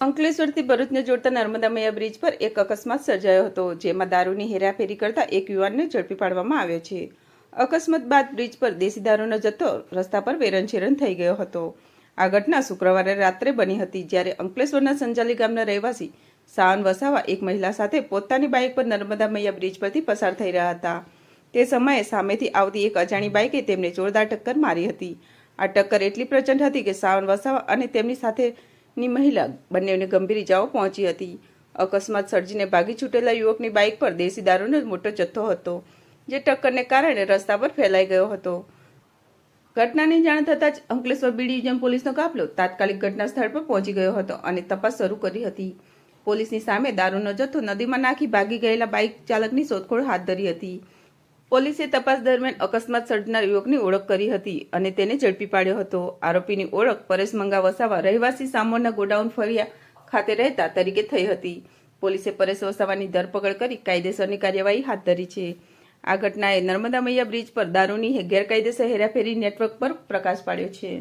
અંકલેશ્વરથી ભરૂચને જોડતા નર્મદા મૈયા બ્રિજ પર એક અકસ્માત સર્જાયો હતો, જેમાં દારૂની હેરાફેરી કરતા એક યુવાનને ઝડપી પાડવામાં આવ્યો છે. અકસ્માત બાદ બ્રિજ પર દેશી દારૂનો જથ્થો રસ્તા પર વેરનછેરન થઈ ગયો હતો. આ ઘટના શુક્રવારે રાત્રે બની હતી, જ્યારે અંકલેશ્વરના સંજાલી ગામના રહેવાસી સાવન વસાવા એક મહિલા સાથે પોતાની બાઇક પર નર્મદા મૈયા બ્રિજ પરથી પસાર થઈ રહ્યા હતા. તે સમયે સામેથી આવતી એક અજાણી બાઇકે તેમને જોરદાર ટક્કર મારી હતી. આ ટક્કર એટલી પ્રચંડ હતી કે સાવન વસાવા અને તેમની સાથેની મહિલા બંનેને ગંભીર ઇજાઓ પહોંચી હતી. અકસ્માત સર્જીને ભાગી છૂટેલા યુવકની બાઇક પર દેશી દારૂનો મોટો જથ્થો હતો, જે ટક્કરને કારણે રસ્તા પર ફેલાઈ ગયો હતો. ઘટનાની જાણ થતાં જ અંકલેશ્વર બી ડિવિઝન પોલીસનો કાફલો તાત્કાલિક ઘટના સ્થળ પર પહોંચી ગયો હતો અને તપાસ શરૂ કરી હતી. પોલીસની સામે દારૂનો જથ્થો નદીમાં નાખી ભાગી ગયેલા બાઇક ચાલકની શોધખોળ હાથ ધરી હતી. પોલીસે તપાસ દરમિયાન અકસ્માત સર્જનાર યુવકની ઓળખ કરી હતી અને તેને ઝડપી પાડ્યો હતો. આરોપીની ઓળખ પરેશ મંગા વસાવા રહેવાસી સામોરના ગોડાઉન ફરિયા ખાતે રહેતા તરીકે થઈ હતી. પોલીસે પરેશ વસાવાની ધરપકડ કરી કાયદેસરની કાર્યવાહી હાથ ધરી છે. આ ઘટનાએ નર્મદા મૈયા બ્રિજ પર દારૂની ગેરકાયદેસર હેરાફેરી નેટવર્ક પર પ્રકાશ પાડ્યો છે.